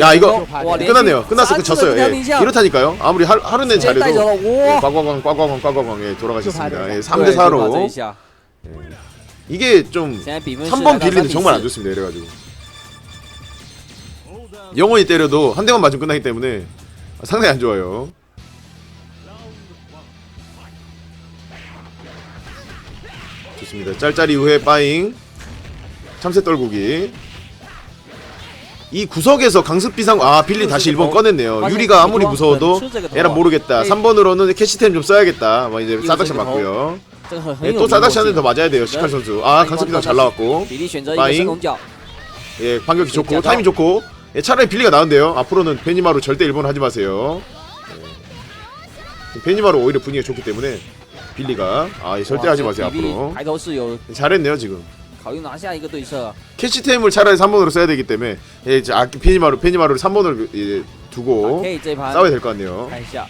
야 이거 끝났네요. 끝났어, 그 졌어요. 예. 이렇다니까요. 아무리 하, 하루 내 잘해도 예, 꽝꽝꽝 꽝꽝꽝 꽝꽝 예, 돌아가셨습니다. 예, 3대 4로 예. 이게 좀 3번 비리는 정말 안 좋습니다. 이래가지고 영원히 때려도 한 대만 맞으면 끝나기 때문에 상당히 안 좋아요. 좋습니다. 짤짤이 후에 빠잉 참새 떨구기 이 구석에서 강습비상 아 빌리 그렇죠. 다시 1번 어, 꺼냈네요. 유리가 아무리 무서워도 네, 얘랑 모르겠다. 3번으로는 캐시템 좀 써야겠다. 막 이제 싸닥샷 맞고요. 예, 또 싸닥샷은 더 맞아야 돼요 시칼 선수. 아 강습비상 잘 나왔고. 마잉. 예 반격이 좋고 타이밍 좋고. 예, 차라리 빌리가 나은데요. 앞으로는 베니마루 절대 1번 하지 마세요. 예. 베니마루 오히려 분위기가 좋기 때문에 빌리가 아 예, 절대 하지 마세요 앞으로. 잘했네요 지금. 考虑拿下一个对策， 캐시템을 차라리 3번으로 써야 되기 때문에 예, 이제 아, 베니마루 베니마루를 3번으로 예, 두고 可以这一盘 싸워야 될 것 같네요. 看一下。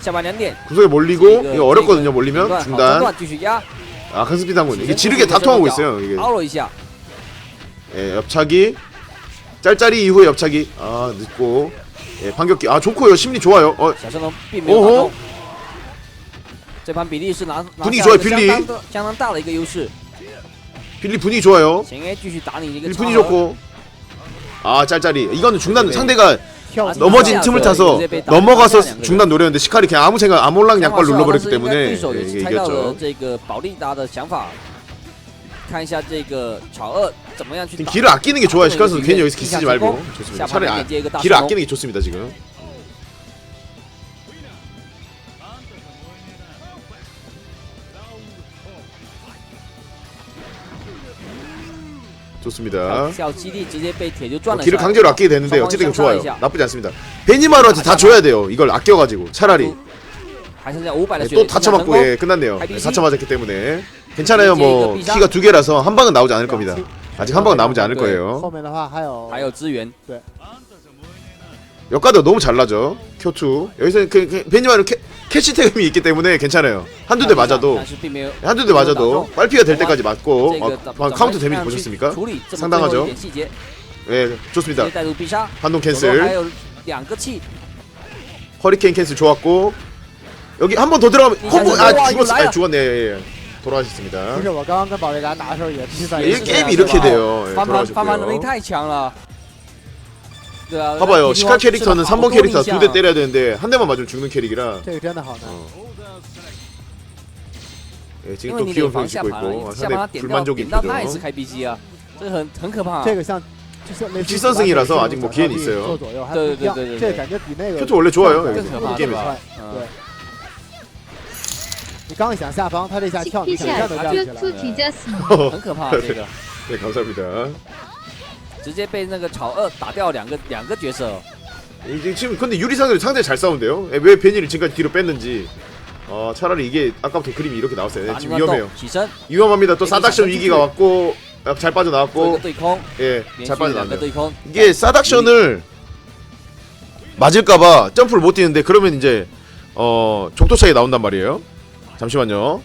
下半两点， 구석에 몰리고 이거 어렵거든요. 몰리면 中 중단. 断继续压， 아 강습 비상군 이게 지르게 다 통하고 있어요. 이게 凹了一下， 예, 옆차기 짤짤이 이후에 옆차기 아 늦고 예, 반격기 아 좋고요. 심리 좋아요. 어 小神龙并没有打 오호 动。 这盘比利是拿拿 분위기 下了 좋아요 一个 빌리 相当的相当大的一个优势。 빌리 분위기 좋아요. 前 A 继续打你一个 빌리 超 분위기 额 좋고 아 짤짤이 이거는 중단 네. 상대가 跳 아, 进 넘어진 네. 틈을 네. 타서 네. 네. 넘어가서 네. 중단 노렸는데 시칼이 그냥 아무 생각 아몰랑 想法 양발 是好 눌러버렸기 但是应该 때문에 对手 예, 也是 이게 猜到了 이겼죠. 这个保利达的想法，看一下这个巧二怎么样去 지금 打。 길을 아끼는 게 좋아요. 시칼 선수 괜히 여기서 기 인상 쓰지 말고 성공. 좋습니다. 下 차라리 盘 아, 点接一个大 길을 神龙 아끼는 게 좋습니다 지금. 좋습니다. 小基地直接被铁球转 어, 了 길을 下来 강제로 아끼게 되는데双方 어쨌든 向上 좋아요. 一下 나쁘지 않습니다. 베니마루한테 다 줘야 돼요. 이걸 아껴가지고 차라리 还剩下五百的 네, 血 또 力， 다쳐 成 맞고 功 예, 끝났네요. 하이비시. 네, 다쳐 맞았기 때문에 괜찮아요. 뭐 이제 이거 키가 두 개라서 한 방은 나오지 않을 겁니다. 아직 한 방은 나오지 않을 네. 后 거예요. 面的话还有还有支援， 역가도 너무 잘 나죠. 큐투 여기서 그, 그 베니마루 캐, 캐시템이 있기 때문에 괜찮아요. 한두 대 맞아도 但是并没有 한두 대 맞아도 빨피가 될 때까지 맞고 这 어, 个怎 방- 么 카운트 怎么 데미지 样去 보셨습니까? 处理这么 상당하죠 最后一点细节， 예 直 좋습니다. 接带入必杀， 반동 手头还 캔슬 有两个气， 허리케인 캔슬 좋았고 여기 한 번 더 들어가면 이 콤보 자세 아 와, 죽었어 이거 나야. 아, 죽었네 예, 예. 돌아가셨습니다. 不是我刚刚跟保利达打的时候也是在예, 也是这 게임이 样 이렇게 是吧 돼요. 예, 翻盘翻盘能力 돌아가셨고요. 太强了，对啊， 봐봐요 那 시칼 地方 캐릭터는 吃了好 3번 多 캐릭터 逆向 두 대 때려야 되는데 한 대만 맞으면 죽는 캐릭이라 这个真的好难。 어. 예, 因 지금 为 또 你 귀여운 脸防 표정 下 짓고 盘了， 있고 아, 你下把他 상당히 点到 불만족인 点到那也是 표정 开 BG 啊，这个很很可怕。这个像就是类似 지선승이라서 아직 뭐 기회는 있어요 做左右还对不一样对对对对这个感觉比那个 큐트 원래 좋아요 更 여기 可 이 怕 게임에서 对嗯对，你刚想下方，他这下跳，你想象都站起来了。 큐투 뒤졌습니다. 很可怕，这个 네 감사합니다 直接被那个草二打掉两个两个角色， 이제 지금 근데 유리상들이 상당히 잘 싸운대요 예, 왜 베니를 지금까지 뒤로 뺐는지 어, 차라리 이게 아까부터 그림이 이렇게 나왔어요 네, 打 지금 乱斗 위험해요 起身， 위험합니다 또 예, 사닥션 이제 위기가 왔고 아, 잘 做一 빠져나왔고 个对空， 예 连 잘 续两个 빠져나왔네요 对空， 이게 사닥션을 맞을까봐 점프를 못 뛰는데 그러면 이제 어 족도 차이 나온단 말이에요. 잠시만요.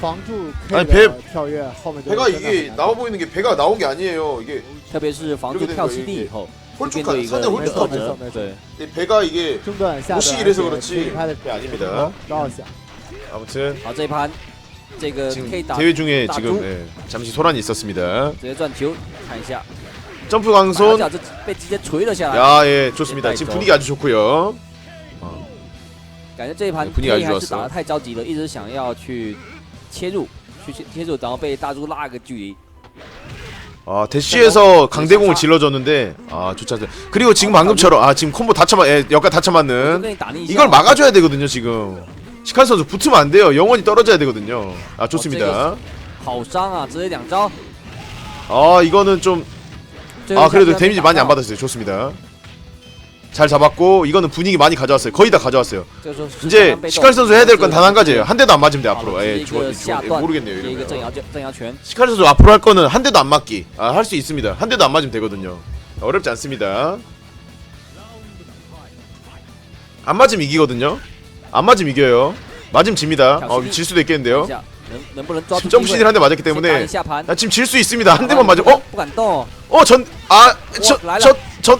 防住 K 아니 的 배 跳跃，后面就 배가 真的很 이게 难 나와 보이는 게 배가 나온 게 아니에요. 이게 特别是防住跳七地以后，就面 홀쭉한 对一个 상대 一个 홀쭉한 二 홀쭉하죠. 折， 네, 对， 이 배가 이게 中段下 옷이 段 이래서 而 그렇지 且拍的 배 아닙니다. 高一下， 아무튼 好这一盘，这个可以 지금 打 대회 중에 打 지금 猪， 예, 잠시 소란이 있었습니다. 直接转球，看一下， 점프 马 강손 脚这被直接锤了下来， 야 예 좋습니다. 지금 분위기 아주 좋고요. 感觉这一盘 네, 분위기가 K 아주 还是 좋았어 打得太着急了，一直想要去 切入，去切切入，然后被大猪拉个距离。 아 대시에서 강대공을 질러줬는데 아 좋지 않죠. 그리고 지금 방금처럼 아 지금 콤보 다쳐 맞 예, 역가 다쳐 我就 맞는 跟你打逆向 이걸 막아줘야 되거든요 지금. 시칼 선수 붙으면 안 돼요. 영원히 떨어져야 되거든요. 아 좋습니다. 好伤啊，直接两招。 아 이거는 좀 最后 아 一下 그래도 居然 데미지 没 많이 打 안 到 받았어요. 좋습니다. 잘 잡았고 이거는 분위기 많이 가져왔어요. 거의 다 가져왔어요. 이제 시카리 선수 해야 될 건 단 한 가지예요. 한 대도 안 맞으면 돼 앞으로. 예, 좋아, 좋아, 예, 모르겠네요. 이러면. 시카리 선수 앞으로 할 거는 한 대도 안 맞기. 아, 할 수 있습니다. 한 대도 안 맞으면 되거든요. 어렵지 않습니다. 안 맞으면 이기거든요. 안 맞으면 이겨요. 맞으면 집니다. 어, 질 수도 있겠는데요. 점프신을 한대 맞았기 때문에 나 아, 지금 질 수 있습니다. 한 대만 맞아. 어? 어, 전, 아, 저, 저, 저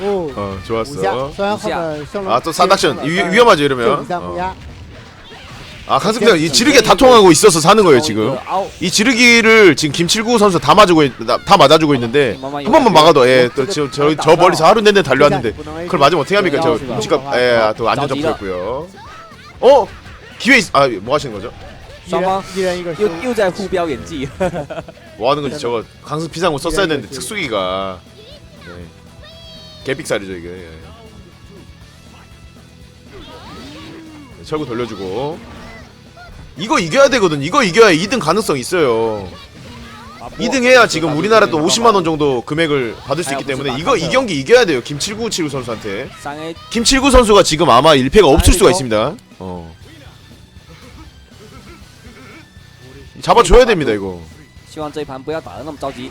哦， 어, 五下 좋았어. ，虽然后面升龙 아, 또 사닥션. 위, 위험하죠, 这 이러면. 比赛不 어. 压， 아, 강습장 이 지르기가 다 통하고 있어서 사는 거예요, 一 지금. 个凹 이 지르기를 지금 김칠구 선수 다 맞고 있, 다- 다 맞아주고 있는데 한 번만 막아도 예, 또 저, 저, 저 멀리서 하루 내내 달려왔는데 不能 A 그걸 맞으면 어떻게 합니까? 저 네, 눈치가 예, 또 안전 점프였고요. 어? 기회 있, 아, 뭐 하시는 거죠? 一人双方一人一个又升，又在互飙演技， 뭐 하는 건지 저거 강습 피상고 썼어야 되는데 특수기가 예. 개빅살이죠 이게. 예. 네, 철구 돌려주고 이거 이겨야 되거든. 이거 이겨야 2등 가능성 있어요. 2등 해야 지금 우리나라 또 50만 원 정도 금액을 받을 수 있기 때문에 이거 이 경기 이겨야 돼요. 김칠구7구 선수한테. 三 A 김칠구 선수가 지금 아마 1패가 없을 수가 있습니다. 어. 잡아줘야 됩니다 이거. 希望这一盘不要打得那么着急，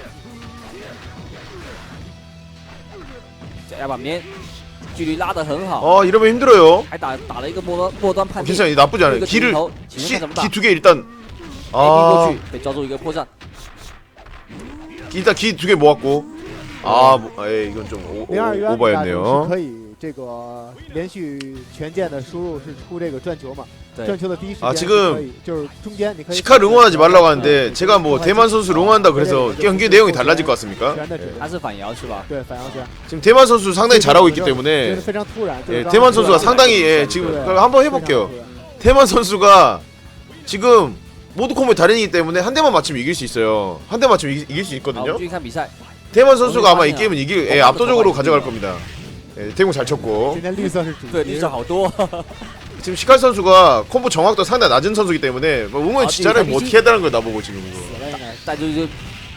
在压板边，距离拉得很好， 어 이러면 힘들어요. 还打打了一个末端末端判定， 괜찮아요. 나쁘지 一 않아요. 个镜 길을 头，请问看怎么打 기 두 개 일단 ？A B 过 아 去，被抓住一个破绽， 일단 기 두 개 모았고 아 뭐, 에이 이건 좀 오, 零二 오, 元是 오버였네요. 可以 这个连续全键的输入是出这个转球嘛？对转球的第一时啊间这个是可以就是中间你可以 시카 응원하지 말라고 하는데 제가 뭐 대만 선수 응원한다 그래서 경기 내용이 달라질 것 같습니까? 全的指 예. 他是反摇是吧？对反摇拳， 지금 대만 선수 상당히 잘하고 있기 这个 때문에 非常突然。 예, 대만 선수가 상당히 예, 지금 그럼 한번 해볼게요. 대만 선수가 지금 모두 콤보 달인이기 때문에 한 대만 맞추면 이길 수 있어요. 한 대 맞추면 이길, 이길 수 好，我 있거든요. 们继续看比赛。 대만 선수가 아마 이 게임은 이길 예, 압도적으로 가져갈 겁니다. 예, 대공 잘 쳤고 今天绿色是主对，题绿色好多。 지금 시칼 선수가 콤보 정확도 상당히 낮은 선수이기 때문에 뭐 응원 아, 진짜를 지금 뭐 어떻게 해달라는 거야 나보고 지금 이거. 死了应该。带住就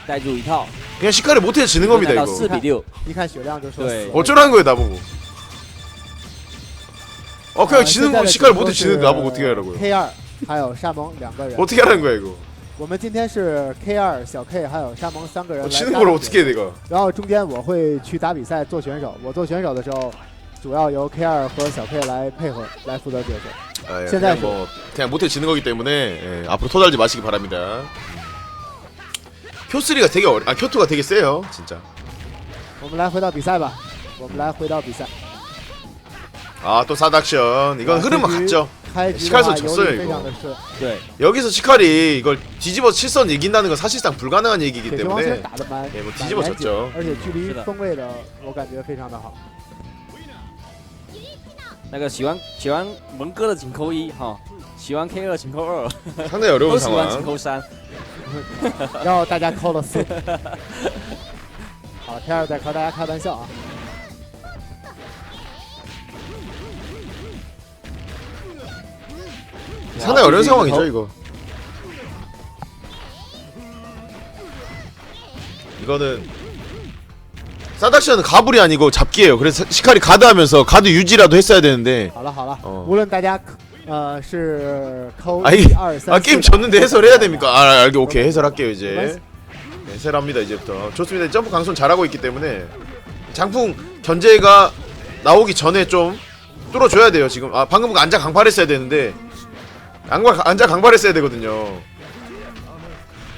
带住一套， 그냥 시칼을 못해서 지는 겁니다 到 이거. 四比六。一看血量就说对死了 어쩌라는 거예요 나보고. 어 그냥 아, 지는 거 现在的 시칼 主播 못해 지는 是 나보고 어떻게 하라고요? K 二还有沙蒙两个人。 어떻게 하라는 거야 이거? 我们今天是 K 二、小 K 还有沙蒙三个人 어, 来 지는 搭 걸 档 어떻게 해 내가? 然后中间我会去打比赛做选手。我做选手的时候，主要由 K 二和小 K 来配合来负责角色。 아, 예,现在 그냥 뭐 그냥 못해 지는 거기 때문에 예, 앞으로 토달지 마시기 바랍니다. 표3가 되게 어려, 아 표2가 되게 세요 진짜. 我们来回到比赛吧。我们来回到比赛。 아 또 사닥션 이건 아, 흐름은 그 갔죠. 开局的 시칼 话 선 游 졌어요 历非 이거. 常的顺，对， 여기서 시칼이 이걸 뒤집어 칠선 이긴다는 건 사실상 불가능한 얘기이기 铁球王圈 때문에 打的蛮 예, 뭐 蛮 뒤집어 严谨 졌죠. 而且距离是的风位的我感觉非常的好。那个喜欢喜欢文哥的请扣一哈，喜欢 K 二请扣二， 상당히 어려운 都喜欢请 상황. 扣三。然后大家扣了四。好，K 二在和大家开玩笑啊。 상당히 어려운 상황이죠 이거. 이거는 사닥션은 가불이 아니고 잡기예요. 그래서 시칼이 가드하면서 가드 유지라도 했어야 되는데 好了好了，哦无论大家 呃，是扣 아 一 이 二三 아 게임 四 졌는데 해설해야 됩니까? 아 알게 오케이 해설할게요 이제. 맞- 네, 해설합니다 이제부터. 좋습니다. 점프 강손 잘하고 있기 때문에 장풍 견제가 나오기 전에 좀 뚫어줘야 돼요 지금. 아 방금 안자 강발했어야 되는데 앉아, 안자 강발했어야 되거든요.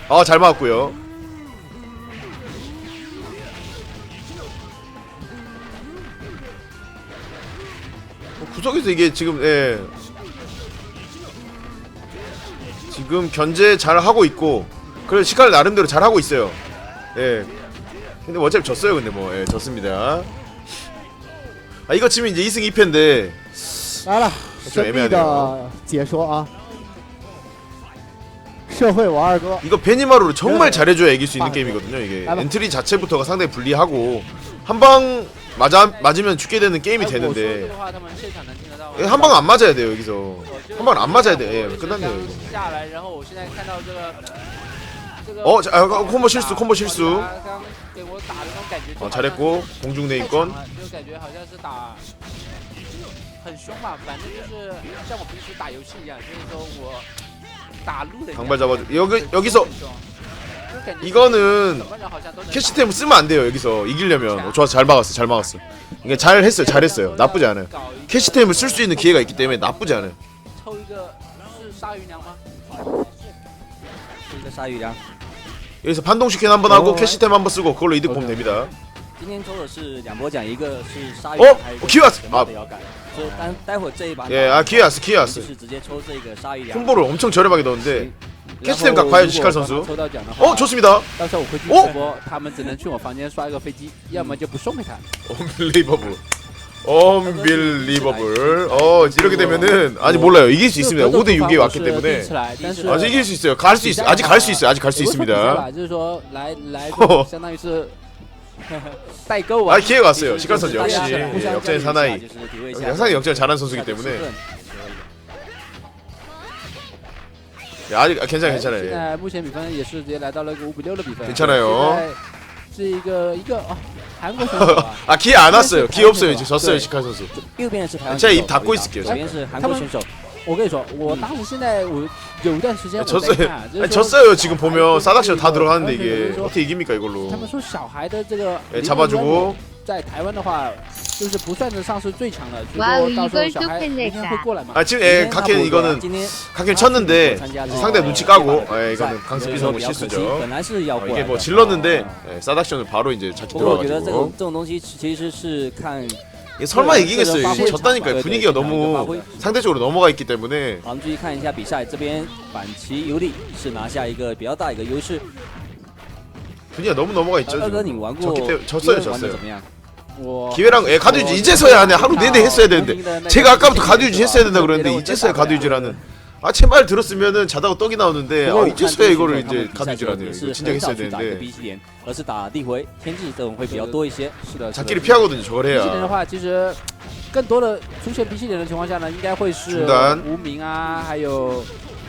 아 잘 맞았고요. 어, 구석에서 이게 지금 예 지금 견제 잘 하고 있고 그래 시칼 나름대로 잘 하고 있어요. 예 근데 어차피 졌어요. 근데 뭐 예, 졌습니다. 아 이거 지금 이제 2승 2패인데 알아. 좀 애매하네요. 解说啊，社会我二哥， 이거 베니마루를 정말 네. 잘해줘야 이길 수 있는 아, 게임이거든요. 이게 아, 뭐. 엔트리 자체부터가 상당히 불리하고 한 방 맞아 맞으면 죽게 되는 게임이 哎我说这 되는데 个话他们现场能听得到吗？ 한 방 안 맞아야 돼요 여기서 我就 한 방은 안 맞아야 돼. 我 예, 就是 끝났네요. 刚 이거. 下来，然后我现在看到这个这个 어, 자, 아, 콤보 실수, 콤보 실수. 他刚给我打的那种感觉， 어, 잘했고 공중 太 내인권 强了就感觉好像是打 很凶吧，反正就是像我平时打游戏一样，就是说我打路的 강발 잡아줘. 여기 여기서 就感觉 이거는 什么人好像都能 캐시템 쓰면 안 돼요 여기서 이기려면. 어, 좋아서 잘 막았어, 잘 막았어. 이게 잘 했어요, 잘했어요. 나쁘지 않아요. 搞一个 캐시템을 쓸 수 있는 기회가 있기 때문에 나쁘지 않아요. 抽一个是鲨鱼娘吗？是一个鲨鱼梁。 여기서 반동시킨 한번 하고 어. 캐시템 한번 쓰고 그걸로 이득 보면 됩니다. 今天抽的是两波奖，一个是鲨鱼，哦还有一个 기회 왔어 神秘的摇杆。所以待待会儿这一把 예, 아 기회 왔어, 기회 就 왔어. 是直接抽这个鲨鱼梁。 콤보를 엄청 저렴하게 넣었는데 然 캐시템 后 각 봐야지 如 시칼 果刚 선수. 刚抽到奖的话 어 좋습니다. 到时候我会去哦直播，他们只能去我房间刷一个飞机，要么就不送给他。 Unbelievable. Unbelievable. 어 이렇게 되면은 아직 몰라요. 이길 수 있습니다. 5대 6에 왔기 때문에 但是 아직 이길 수 있어요. 갈 수 있어. 아직 갈 수 있어요. 아직 갈 수 有个比赛 있습니다. 吧，就是说来来哦，相当于是代购啊 아 。 기회가 왔어요. 시칼 就 선수 是大 역시 家 예, 互相 역전의 交流一下 사나이. 就是体会一下 영상이 역전을 잘하는 선수이기 比赛的 때문에 身份 야, 아직 아, 괜찮아 现 괜찮아요. 예. 在目前比分也是直接来到了一个五比六的比分。 괜찮아요 现在是一个一个哦，韩国选手啊， 아 기회 안 왔어요. 기회 없어요. 이제 졌어요. 시칼 선수. 右边是台湾 제가 选手 입 닫고 있을게요, 左边是韩国选手。 我跟你说，我当时现在我有一段时间我在 졌어요. 看，就 아니, 是说 졌어요. 지금 보면 小孩 사닥션 다 这个 들어가는데 而且就是 이게 说 어떻게 이깁니까 이걸로? 他们说小孩的这个 예, 잡아주고 在台湾的话，就是不算得上是最强的，所以哇说到时候 이걸 小孩 또 一定 끝냈다 会过来嘛。 아 지금 今 예, 天他 각켄 不 이거는 今天 각켄 쳤는데 参加这个 상대 눈치 这把 까고 比 예, 赛 이거는 강스피 所以说 선수 比较可惜 실수죠. 本来是要 어, 过 이게 来 뭐 的 질렀는데 哦 예, 사닥션을 바로 이제 잡기 不过我觉得这种 들어가가지고 这种东西其实是看 이게 설마 对 이기겠어요. 这个 이게 发挥 졌다니까요. 네, 분위기가 네, 너무 发挥 상대적으로 넘어가 있기 때문에 好，我们继续看一下比赛，这边反其有利是拿下一个比较大的一个优势。 분위기가 너무 넘어가 있죠. 二哥， 지금. 你玩过 졌기 때문에 졌어요, 玩的 졌어요. 怎么样？我 기회랑 예, 가드 유지 이제서야 하네. 하루 내내 했어야 되는데 제가 아까부터 가드 유지 했어야 된다 그랬는데 이제서야 가드 유지라는 아 제 말 들었으면은 자다가 떡이 나오는데 不过 아 我看 이제서야 这 이거를 个他们 이제 比 가드 赛时候 유지라네요. 也 이거 是 진작 很少 했어야 去打一个 되는데 逼连，而是打地回天际这种会比较多一些。是的，是的 자기를 피하거든요. 저걸 机器人的 해야. 话，其实更多的出现 B 系列的情况下呢，应该会是中单无名啊，还有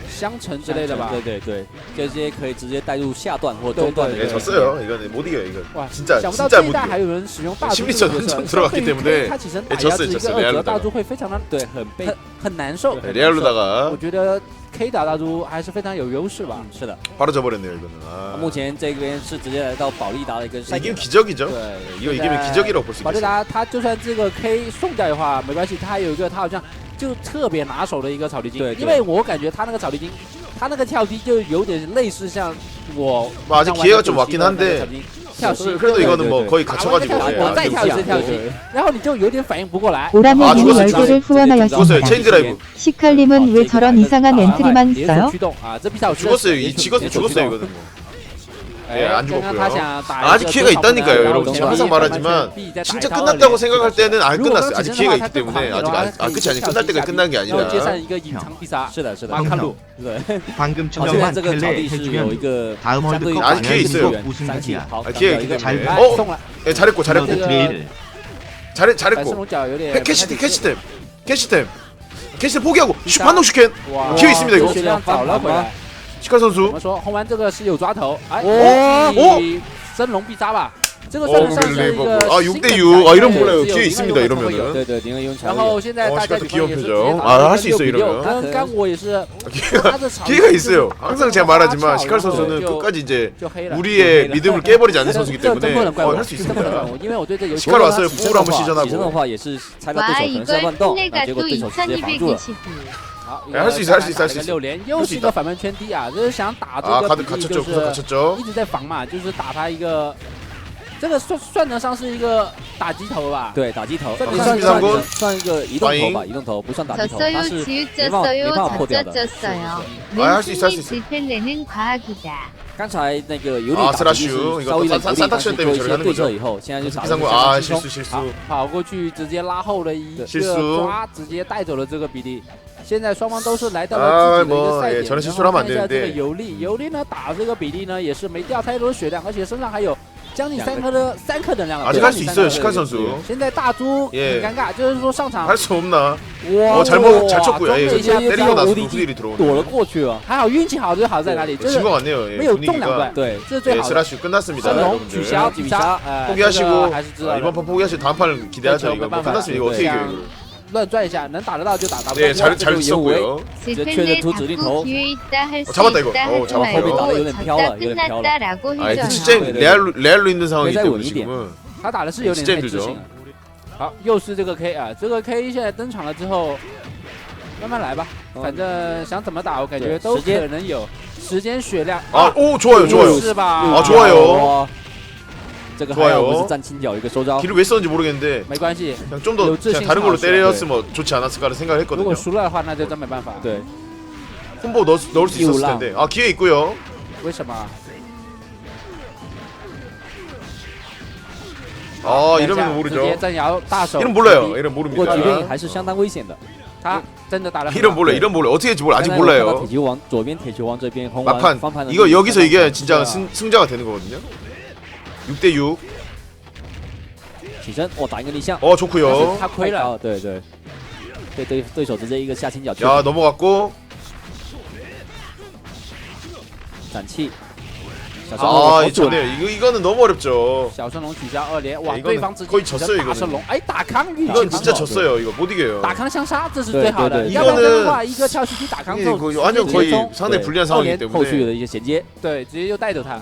香橙之类的吧。对对对，这些可以直接带入下段或对中段的一 예, 个。 졌어요. 이거는 못 이겨요. 이거. 哇， 진짜 想不到 진짜 这一 못 代 이겨. 还有人使用大 심리 猪 전 这个角色 좀 들어갔기 对于 때문에 他起身打 예 压 졌어요 制一个 졌어요 二 레알로 折大 다가 猪会非常的对，很被很很难受。 예, 레알로다가 我觉得 K 打大猪还是非常有优势吧。嗯是的。 바로 져버렸네요. 이거는. 아. 目前这边是直接来到保利达的一个赛 이기면 点。 기적이죠. 对， 이거 이기면 기적이라고 볼 수 保利 있겠어요. 达他就算这个 K 送掉的话没关系，他还有一个他好像 就特别拿手的一个草地精，对对因为我感觉他那个草地精，他那个跳踢就有点类似像我 뭐 아직 刚玩 기회가 的 좀 主 왔긴 机的那个 한데 草地精跳膝， 그래도 对 이거는 对 뭐 对 거의 갇혀가지고 아, 예, 뭐 안再 되고 跳一次 있어요. 跳踢，然后你就有点反应不过来。 오라면이 아, 죽었어요, 열개를 죽었어요, 후원하였습니다. 체인 드라이브. 시칼님은 왜 저런 이상한 엔트리만 连锁 써요? 驱动啊，这比赛我觉得 죽었어요. 이 连锁 지금 连锁驱 죽었어요 动 이거는 뭐. 哎 예, 안 刚刚 죽었고요. 他想打 아직 一个 기회가 多少 있다니까요, 分 여러분. 然 제가 后 항상 慢慢 말하지만 逼再打 진짜 一套 끝났다고 二连 생각할 때는 안 如果 끝났어요. 说 아직 只 기회가 是 있기 때문에 他 아직 他 아, 아 끝이 아니 끝날 때가 끝난 게 然后接上 아니라 一个隐藏必杀，是的，是的马。看路，对， 방금 好，现在 측정한 这个草 켈레 地是有一 해주면 个 다음 相对于 월드컵 아직 기회 있어요. 三期 우승하기야. 好， 아, 기회 一个 있기 때문에. 哎 어 送了， 예, 잘했고 플러드 잘했고 그- 트레이를 잘했 反 잘했고 龙角有点 캐- 캐시템 캐시템 캐시템 캐시템 포기하고 슈 반동 슈켄 哇 기회 있습니다, 이거. 血量找了回来。 시칼 我 선수 们说红丸这个是有抓头，哎，哦以升龙必杀吧， 这个算得 어 上 그럼 是一 레이버 个 아 新 6대 的 6 아 이런比赛 몰라요 只有 뒤에 一个 있습니다 人才会有 이러면은 对对，林恩庸才然会有后现在 어 大家 시간도 比分也是直 기억해줘 接 아 打 할 수 있어 6比6 이러면 跟甘我也是 기회가 他的场 기회가 있어요 항상 제가 말하지만 시칼 저 선수는 저 끝까지 이제 就黑了。 우리의 믿음을 깨버리지 않는 선수이기 这真 때문에 不能怪 어, 我， 할 수 真不能怪 있습니다 我，因为我对这游戏 시칼 왔어요 起身 부를 的 한번 话起身的 시전하고 话也是猜到对 와 手可能是在 이걸 乱动，那 플레가 结果 또 对手直接防住了。 2290. 好，又是一次，又是六连，又是一个反半圈地啊！就是想打这个比，就是一直在防嘛，就是打他一个，这个算算得上是一个打击头吧？对，打击头，算算算一个移动头吧，移动头不算打击头，它是没一没办法破掉的。刚才那个尤利打的一稍微的不利但是做一些对策以后现在就打的啊常轻松跑过去直接拉后了一个抓直接带走了这个比利现在双方都是来到了自己的一个赛点然后看一下这个尤利尤利呢打这个比利呢也是没掉太多血量而且身上还有 将近两个三颗的三颗能量了。 아직 对 할 수 三 있어요 颗 시칼 선수 现在大猪很 예 尴尬，就是说上场 할 수 없나 哇 어 잘못 잘 쳤고요 装 예, 了一下 때리고 나서 우리 노스딜이 들어오네 躲了过去了。还好运气好，就是好在哪里？就是 진 것 같네요 예, 没有中两 분위기가 段，对，这是最 예, 好的。 스라슈 끝났습니다 升龙 여러분들 取消取取消，哎， 포기하시고 这个还是知 아, 道 이번 的 판 포기하시고 다음 판 기대하죠 이거 뭐 끝났으면 이거 어떻게 이겨요 이거 乱转一下，能打得到就打，打不到 네 就 잘 打 잘 쳤고요 실패를 두 줄이 더. 받고 기회 있다 할 수 어, 잡았다, 이거. 있다 어, 잡았어요. 하지 말고 거기 나도 졌다飘了, 이거飘了. 끝났다라고 아 그 해줘요. 진짜 네, 네. 레알로 레알로 있는 상황이기 네, 때문에 네, 지금은 他打的是有点是这样子的太自信了。好，又是这个 K 啊，这个 K 现在登场了之后，慢慢来吧，嗯反正想怎么打，我感觉对都时间可能有时间血量 아 오 좋아요 좋아요 是吧？啊좋아요 哇 这个还好 좋아요 不是站轻脚一个收招， 길을 왜 썼는지 모르겠는데 没关系， 그냥 좀 더有自信 그냥 다른 걸로 好是吧 때렸으면 좋지 않았을까라는 생각을 如果 했거든요 输了的话，那就真没办法。对， 콤보 넣을, 수- 넣을 수 있었을 이올라. 텐데 아 기회 있고요 为什么？ 아 等一下 이러면 直 모르죠 接真摇大手， 이름 몰라요 이름 不过 모릅니다 局面还是相当危险的。他真的打了很 이름 好。 몰라 이름 몰라 어떻게 될지 몰라 아직 刚才我看到 몰라요 铁球王左边铁球王这边红丸 막판 翻盘的 이거 力 여기서 相当 이게 强 진짜 是啊 승, 승자가 되는 거거든요 6대6 起身，哇，打一个逆向， 어 좋고요 他亏了，哦，对对，对对对手直接一个下倾角야 넘어갔고 斩气，小时候 아 好 이 准， 좋네요 이거, 이거는 너무 어렵죠 小圣龙取消二连，哇， 네, 이거는 对方直接 거의 取消 졌어요, 大 이거는 圣龙，哎，打康运气 이건 很 진짜 好 졌어요 이거 못 이겨요 打康相杀，这是对最好的。对对要不然的 이거는 话，一个跳进去打康之 이게 后， 이거 완전 直接 거의 冲 상당히 네. 불리한 상황이기 二连后续 때문에 的一些衔接，对，直接就带走他。